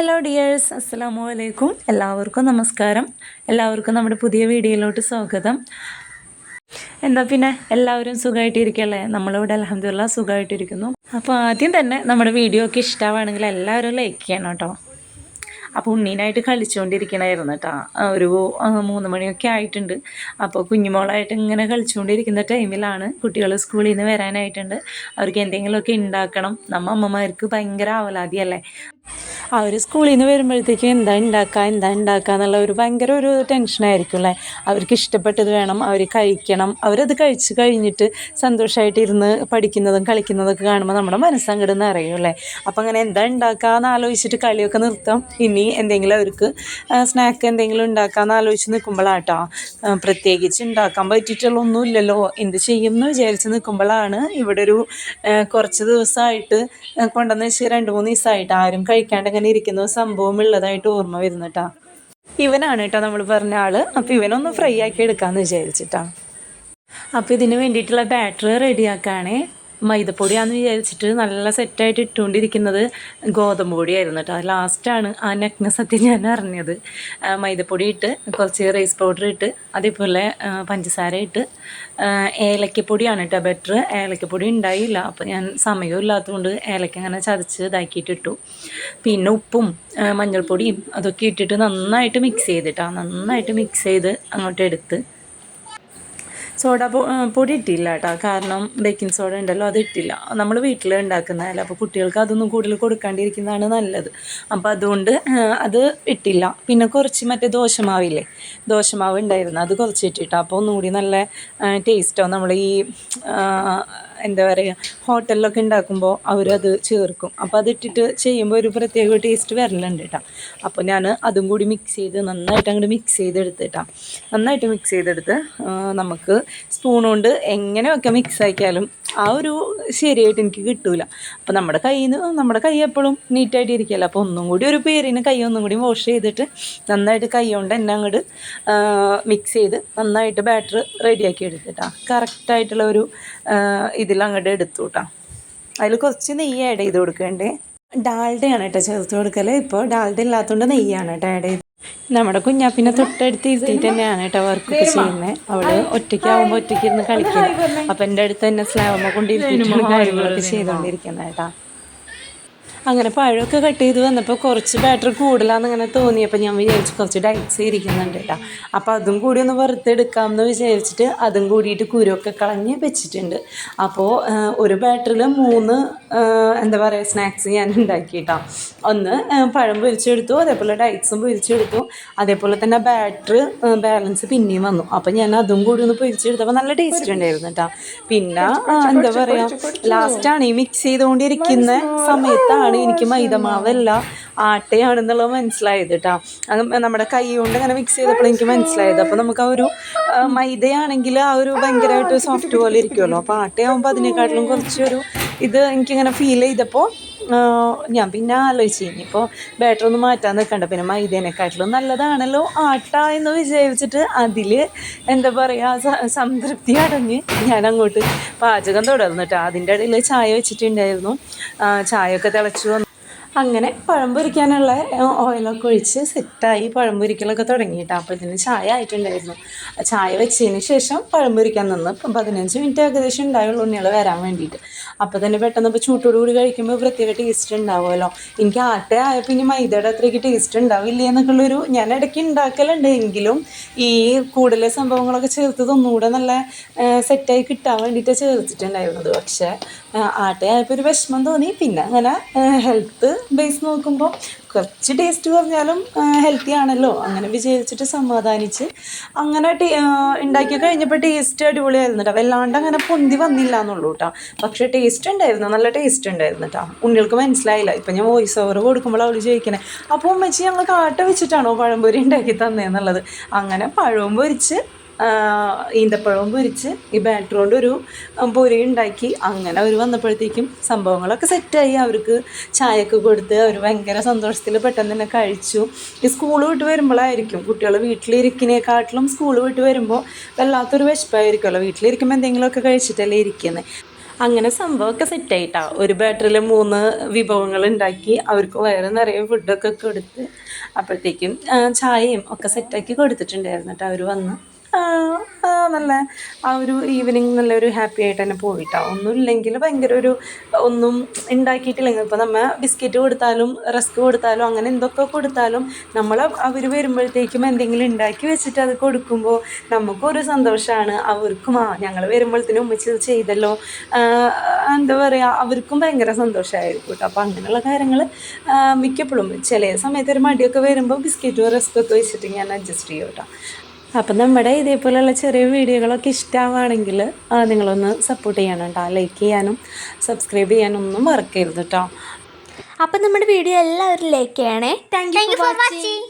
Hello dears അസ്സലാമു അലൈക്കും എല്ലാവർക്കും നമസ്കാരം. എല്ലാവർക്കും നമ്മുടെ പുതിയ വീഡിയോയിലോട്ട് സ്വാഗതം. എന്താ പിന്നെ എല്ലാവരും സുഖമായിട്ടിരിക്കല്ലേ നമ്മളിവിടെ അലഹമില്ല സുഖമായിട്ടിരിക്കുന്നു അപ്പോൾ ആദ്യം തന്നെ നമ്മുടെ വീഡിയോ ഒക്കെ ഇഷ്ടമാണെങ്കിൽ എല്ലാവരും ലൈക്ക് ചെയ്യണം കേട്ടോ. അപ്പോൾ ഉണ്ണീനായിട്ട് കളിച്ചുകൊണ്ടിരിക്കണമായിരുന്നു കേട്ടോ. ഒരു മൂന്ന് മണിയൊക്കെ ആയിട്ടുണ്ട്. അപ്പോൾ കുഞ്ഞുമോളായിട്ട് ഇങ്ങനെ കളിച്ചുകൊണ്ടിരിക്കുന്ന ടൈമിലാണ് കുട്ടികൾ സ്കൂളിൽ നിന്ന് വരാനായിട്ടുണ്ട്. അവർക്ക് എന്തെങ്കിലുമൊക്കെ ഉണ്ടാക്കണം. നമ്മ അമ്മമാർക്ക് ഭയങ്കര ആവലാതിയല്ലേ? അവർ സ്കൂളിൽ നിന്ന് വരുമ്പോഴത്തേക്കും എന്താ ഉണ്ടാക്കുക എന്താ ഉണ്ടാക്കുക എന്നുള്ള ഒരു ഭയങ്കര ഒരു ടെൻഷനായിരിക്കും അല്ലേ അവർക്ക് ഇഷ്ടപ്പെട്ടത് വേണം അവർ കഴിക്കണം. അവരത് കഴിച്ച് കഴിഞ്ഞിട്ട് സന്തോഷമായിട്ട് ഇരുന്ന് പഠിക്കുന്നതും കളിക്കുന്നതൊക്കെ കാണുമ്പോൾ നമ്മുടെ മനസ്സങ്ങോട്ട് നിറയും അല്ലേ അപ്പം അങ്ങനെ എന്താ ഉണ്ടാക്കുക എന്ന് ആലോചിച്ചിട്ട് കളിയൊക്കെ നിർത്താം. ഇനി എന്തെങ്കിലും അവർക്ക് സ്നാക്ക് എന്തെങ്കിലും ഉണ്ടാക്കാമെന്ന് ആലോചിച്ച് നിൽക്കുമ്പോഴാട്ടോ പ്രത്യേകിച്ച് ഉണ്ടാക്കാൻ പറ്റിയിട്ടുള്ള ഇല്ലല്ലോ എന്ത് ചെയ്യും എന്ന് വിചാരിച്ച് നിൽക്കുമ്പോഴാണ് ഇവിടെ ഒരു കുറച്ച് ദിവസമായിട്ട് കൊണ്ടുവന്ന് വെച്ച് രണ്ട് മൂന്ന് ദിവസമായിട്ട് ആരും കഴിക്കാണ്ട് ഇങ്ങനെ ഇരിക്കുന്ന സംഭവം ഉള്ളതായിട്ട് ഓർമ്മ വരുന്നുട്ടാ. ഇവനാണ് കേട്ടോ നമ്മൾ പറഞ്ഞ ആൾ. അപ്പോൾ ഇവനൊന്ന് ഫ്രൈ ആക്കി എടുക്കാമെന്ന് വിചാരിച്ചിട്ടാ. അപ്പോൾ ഇതിന് വേണ്ടിയിട്ടുള്ള ബാറ്ററി റെഡിയാക്കാണേ. മൈദപ്പൊടിയാന്ന് വിചാരിച്ചിട്ട് നല്ല സെറ്റായിട്ട് ഇട്ടുകൊണ്ടിരിക്കുന്നത് ഗോതമ്പ് പൊടിയായിരുന്നു കേട്ടോ. ലാസ്റ്റാണ് ആ നഗ്നസത്യം ഞാൻ അറിഞ്ഞത്. മൈദപ്പൊടി ഇട്ട് കുറച്ച് റൈസ് പൗഡർ ഇട്ട് അതേപോലെ പഞ്ചസാര ഇട്ട് ഏലക്കപ്പൊടിയാണ് കേട്ടോ ബെറ്റർ. ഏലക്കപ്പൊടി ഉണ്ടായില്ല. അപ്പോൾ ഞാൻ സമയമില്ലാത്തതുകൊണ്ട് ഏലക്ക അങ്ങനെ ചതച്ച് ഇതാക്കിയിട്ട് ഇട്ടു. പിന്നെ ഉപ്പും മഞ്ഞൾപ്പൊടിയും അതൊക്കെ ഇട്ടിട്ട് നന്നായിട്ട് മിക്സ് ചെയ്തിട്ടാണ് നന്നായിട്ട് മിക്സ് ചെയ്ത് അങ്ങോട്ട് എടുത്ത് സോഡ പൊടി ഇട്ടില്ല കേട്ടോ കാരണം ബേക്കിംഗ് സോഡ ഉണ്ടല്ലോ അത് ഇട്ടില്ല നമ്മൾ വീട്ടിൽ ഉണ്ടാക്കുന്നതല്ല. അപ്പോൾ കുട്ടികൾക്ക് അതൊന്നും കൂടുതൽ കൊടുക്കാണ്ടിരിക്കുന്നതാണ് നല്ലത്. അപ്പോൾ അതുകൊണ്ട് അത് ഇട്ടില്ല. പിന്നെ കുറച്ച് മറ്റേ ദോശമാവില്ലേ? ദോശമാവ് ഉണ്ടായിരുന്നു അത് കുറച്ച് ഇട്ടിട്ട്. അപ്പോൾ ഒന്നുകൂടി നല്ല ടേസ്റ്റോ നമ്മൾ ഈ എന്താ പറയുക ഹോട്ടലിലൊക്കെ ഉണ്ടാക്കുമ്പോൾ അവരത് ചേർക്കും. അപ്പോൾ അതിട്ടിട്ട് ചെയ്യുമ്പോൾ ഒരു പ്രത്യേക ടേസ്റ്റ് വരലുണ്ട് കേട്ടോ അപ്പോൾ ഞാൻ അതും കൂടി മിക്സ് ചെയ്ത് നന്നായിട്ട് അങ്ങോട്ട് മിക്സ് ചെയ്തെടുത്തിട്ടാണ് നന്നായിട്ട് മിക്സ് ചെയ്തെടുത്ത് നമുക്ക് സ്പൂൺ കൊണ്ട് എങ്ങനെയൊക്കെ മിക്സ് ആക്കിയാലും ആ ഒരു ശരിയായിട്ട് എനിക്ക് കിട്ടൂല. അപ്പോൾ നമ്മുടെ കയ്യിൽ നിന്ന് നമ്മുടെ കൈ എപ്പോഴും നീറ്റായിട്ട് ഇരിക്കുകയല്ല അപ്പോൾ ഒന്നും കൂടി ഒരു പേരിന് കൈ ഒന്നും കൂടി വാഷ് ചെയ്തിട്ട് നന്നായിട്ട് കൈ കൊണ്ട് എന്നെ അങ്ങോട്ട് മിക്സ് ചെയ്ത് നന്നായിട്ട് ബാറ്റർ റെഡിയാക്കി എടുത്തിട്ടാ. കറക്റ്റായിട്ടുള്ള ഒരു ഇതിൽ അങ്ങോട്ട് എടുത്തു കേട്ടോ അതിൽ കുറച്ച് നെയ്യ് ആഡ് ചെയ്ത് കൊടുക്കേണ്ടേ. ഡാൽഡയാണ് കേട്ടോ ചേർത്ത് കൊടുക്കൽ ഇപ്പോൾ ഡാൽഡ ഇല്ലാത്തതുകൊണ്ട് നെയ്യാണ് കേട്ടോ ആഡ് ചെയ്ത് നമ്മുടെ കുഞ്ഞാപ്പിനെ തൊട്ടടുത്ത് ഇരുത്തിയിട്ട് തന്നെയാണ് കേട്ടോ വർക്കൊക്കെ ചെയ്യുന്നത് അവൾ ഒറ്റയ്ക്കാവുമ്പോൾ ഒറ്റയ്ക്ക് ഇരുന്ന് കളിക്കും. അപ്പം എന്റെ അടുത്ത് തന്നെ സ്ലാബമ്മ കൊണ്ടിരുത്തിയിട്ടാണ് കാര്യങ്ങളൊക്കെ ചെയ്തുകൊണ്ടിരിക്കുന്നത് കേട്ടോ. അങ്ങനെ പഴമൊക്കെ കട്ട് ചെയ്ത് വന്നപ്പോൾ കുറച്ച് ബാറ്ററി കൂടുതലാന്ന് അങ്ങനെ തോന്നിയപ്പോൾ ഞാൻ വിചാരിച്ചു കുറച്ച് ഡയറ്റ്സ് ഇരിക്കുന്നുണ്ട് കേട്ടോ അപ്പോൾ അതും കൂടി ഒന്ന് വറുത്തെടുക്കാമെന്ന് വിചാരിച്ചിട്ട് അതും കൂടിയിട്ട് കുരുവൊക്കെ കളഞ്ഞ് വെച്ചിട്ടുണ്ട്. അപ്പോൾ ഒരു ബാറ്ററിൽ മൂന്ന് എന്താ പറയുക സ്നാക്സ് ഞാൻ ഉണ്ടാക്കി കേട്ടോ ഒന്ന് പഴം പൊരിച്ചെടുത്തു അതേപോലെ ഡയറ്റ്സും പൊരിച്ചെടുത്തു. അതേപോലെ തന്നെ ബാറ്ററി ബാലൻസ് പിന്നെയും വന്നു. അപ്പോൾ ഞാൻ അതും കൂടി ഒന്ന് പൊരിച്ചെടുത്തപ്പോൾ നല്ല ടേസ്റ്റ് ഉണ്ടായിരുന്നു കേട്ടോ പിന്നെ എന്താ പറയുക ലാസ്റ്റാണ് ഈ മിക്സ് ചെയ്തുകൊണ്ടിരിക്കുന്ന സമയത്താണ് എനിക്ക് മൈദമാവല്ല. ആട്ടയാണെന്നുള്ളത് മനസ്സിലായത് കേട്ടോ നമ്മുടെ കൈ കൊണ്ട് അങ്ങനെ മിക്സ് ചെയ്തപ്പോൾ എനിക്ക് മനസ്സിലായത്. അപ്പോൾ നമുക്ക് ആ ഒരു മൈദയാണെങ്കിൽ ആ ഒരു ഭയങ്കരമായിട്ട് സോഫ്റ്റ് പോലെ ഇരിക്കുമല്ലോ. അപ്പോൾ ആട്ടയാകുമ്പോൾ അതിനെക്കാട്ടിലും കുറച്ചൊരു ഇത് എനിക്കിങ്ങനെ ഫീൽ ചെയ്തപ്പോൾ ഞാൻ പിന്നെ ആലോചിച്ചു. ഇനിയിപ്പോൾ ബാറ്റർ ഒന്ന് മാറ്റാൻ നിൽക്കണ്ട. പിന്നെ മൈദേനെക്കാട്ടിലും നല്ലതാണല്ലോ ആട്ട എന്ന് വിചാരിച്ചിട്ട് അതിൽ എന്താ പറയുക സംതൃപ്തി അടങ്ങി ഞാൻ അങ്ങോട്ട് പാചകം തുടർന്നു കേട്ടോ അതിന്റെ ഇടയിൽ ചായ വെച്ചിട്ടുണ്ടായിരുന്നു. ചായ ഒക്കെ തിളച്ചു അങ്ങനെ പഴം പൊരിക്കാനുള്ള ഓയിലൊക്കെ ഒഴിച്ച് സെറ്റായി പഴം പൊരിക്കലൊക്കെ തുടങ്ങിയിട്ട്. അപ്പോൾ ഇതിന് ചായ ആയിട്ടുണ്ടായിരുന്നു. ചായ വെച്ചതിന് ശേഷം പഴം പൊരിക്കാൻ നിന്ന്. ഇപ്പം പതിനഞ്ച് മിനിറ്റ് ഏകദേശം ഉണ്ടായുള്ളൂ ഉണ്ണികൾ വരാൻ വേണ്ടിയിട്ട്. അപ്പോൾ തന്നെ പെട്ടെന്ന് ഇപ്പോൾ ചൂട്ടോടുകൂടി കഴിക്കുമ്പോൾ പ്രത്യേക ടേസ്റ്റ് ഉണ്ടാവുമല്ലോ. എനിക്ക് ആട്ട ആയപ്പോൾ ഇനി മൈദയുടെ അത്രയ്ക്ക് ടേസ്റ്റ് ഉണ്ടാവില്ല എന്നൊക്കെയുള്ളൊരു ഞാൻ ഇടയ്ക്ക് ഉണ്ടാക്കലുണ്ട്. എങ്കിലും ഈ കൂടുതൽ സംഭവങ്ങളൊക്കെ ചേർത്തത് ഒന്നുകൂടെ നല്ല സെറ്റായി കിട്ടാൻ വേണ്ടിയിട്ട് ചേർത്തിട്ടുണ്ടായിരുന്നത്. പക്ഷേ ആട്ടയായപ്പോൾ ഒരു വിഷമം തോന്നി. പിന്നെ അങ്ങനെ ഹെൽത്ത് ബേസ് നോക്കുമ്പോൾ കുറച്ച് ടേസ്റ്റ് പറഞ്ഞാലും ഹെൽത്തി ആണല്ലോ. അങ്ങനെ വിചാരിച്ചിട്ട് സമാധാനിച്ച് അങ്ങനെ ഉണ്ടാക്കി കഴിഞ്ഞപ്പോൾ ടേസ്റ്റ് അടിപൊളിയായിരുന്നു കേട്ടോ വല്ലാണ്ട് അങ്ങനെ പൊന്തി വന്നില്ല എന്നുള്ളൂ കേട്ടോ പക്ഷേ ടേസ്റ്റ് ഉണ്ടായിരുന്നു നല്ല ടേസ്റ്റ് ഉണ്ടായിരുന്നു കേട്ടോ ഉണ്ണികൾക്ക് മനസ്സിലായില്ല. ഇപ്പം ഞാൻ വോയിസ് ഓവർ കൊടുക്കുമ്പോൾ അവൾ ചോദിക്കണേ. അപ്പോൾ ഉമ്മച്ചി ഞങ്ങൾ കാട്ട വെച്ചിട്ടാണോ പഴംപൊരി ഉണ്ടാക്കി തന്നേന്നുള്ളത് അങ്ങനെ പഴവും പൊരിച്ച് ഈന്തപ്പഴവും പൊരിച്ച് ഈ ബാറ്റർ ഒരു പൊരി ഉണ്ടാക്കി. അങ്ങനെ അവർ വന്നപ്പോഴത്തേക്കും സംഭവങ്ങളൊക്കെ സെറ്റായി. അവർക്ക് ചായയൊക്കെ കൊടുത്ത് അവർ ഭയങ്കര സന്തോഷത്തിൽ പെട്ടെന്ന് തന്നെ കഴിച്ചു. ഈ സ്കൂൾ വിട്ട് വരുമ്പോഴായിരിക്കും കുട്ടികൾ വീട്ടിലിരിക്കുന്നതിനെക്കാട്ടിലും സ്കൂൾ വിട്ട് വരുമ്പോൾ വല്ലാത്തൊരു വിശപ്പായിരിക്കുമല്ലോ വീട്ടിലിരിക്കുമ്പോൾ എന്തെങ്കിലുമൊക്കെ കഴിച്ചിട്ടല്ലേ ഇരിക്കുന്നത് അങ്ങനെ സംഭവമൊക്കെ സെറ്റായിട്ടാണ് ഒരു ബാറ്ററിൽ മൂന്ന് വിഭവങ്ങൾ ഉണ്ടാക്കി. അവർക്ക് വയറ് നിറയെ ഫുഡൊക്കെ കൊടുത്ത് അപ്പോഴത്തേക്കും ചായയും ഒക്കെ സെറ്റാക്കി കൊടുത്തിട്ടുണ്ടായിരുന്നു കേട്ടോ അവർ വന്ന്. നല്ല ആ ഒരു ഈവനിങ് നല്ലൊരു ഹാപ്പി ആയിട്ട് തന്നെ പോയിട്ടാ. ഒന്നുമില്ലെങ്കിൽ ഭയങ്കര ഒരു ഒന്നും ഉണ്ടാക്കിയിട്ടില്ലെങ്കിൽ ഇപ്പോൾ നമ്മൾ ബിസ്ക്കറ്റ് കൊടുത്താലും റസ്ക് കൊടുത്താലും അങ്ങനെ എന്തൊക്കെ കൊടുത്താലും നമ്മൾ അവർ വരുമ്പോഴത്തേക്കും എന്തെങ്കിലും ഉണ്ടാക്കി വെച്ചിട്ട് അത് കൊടുക്കുമ്പോൾ നമുക്കൊരു സന്തോഷമാണ് അവർക്കും ആ ഞങ്ങൾ വരുമ്പോഴത്തേനും ഉമ്മച്ചി ഇത് ചെയ്തല്ലോ. എന്താ പറയുക അവർക്കും ഭയങ്കര സന്തോഷമായിരിക്കും കേട്ടോ അപ്പോൾ അങ്ങനെയുള്ള കാര്യങ്ങൾ മിക്കപ്പോഴും ചില സമയത്ത് ഒരു മടിയൊക്കെ വരുമ്പോൾ ബിസ്ക്കറ്റും റസ്ക്കൊക്കെ വെച്ചിട്ട് ഞാൻ അഡ്ജസ്റ്റ് ചെയ്യും കേട്ടോ അപ്പം നമ്മുടെ ഇതേപോലെയുള്ള ചെറിയ വീഡിയോകളൊക്കെ ഇഷ്ടമാണെങ്കിൽ നിങ്ങളൊന്ന് സപ്പോർട്ട് ചെയ്യണം കേട്ടോ. ലൈക്ക് ചെയ്യാനും സബ്സ്ക്രൈബ് ചെയ്യാനും ഒന്നും മറക്കരുത് കേട്ടോ. അപ്പം നമ്മുടെ വീഡിയോ എല്ലാവരും ലൈക്ക് ചെയ്യണേ. Thank you for watching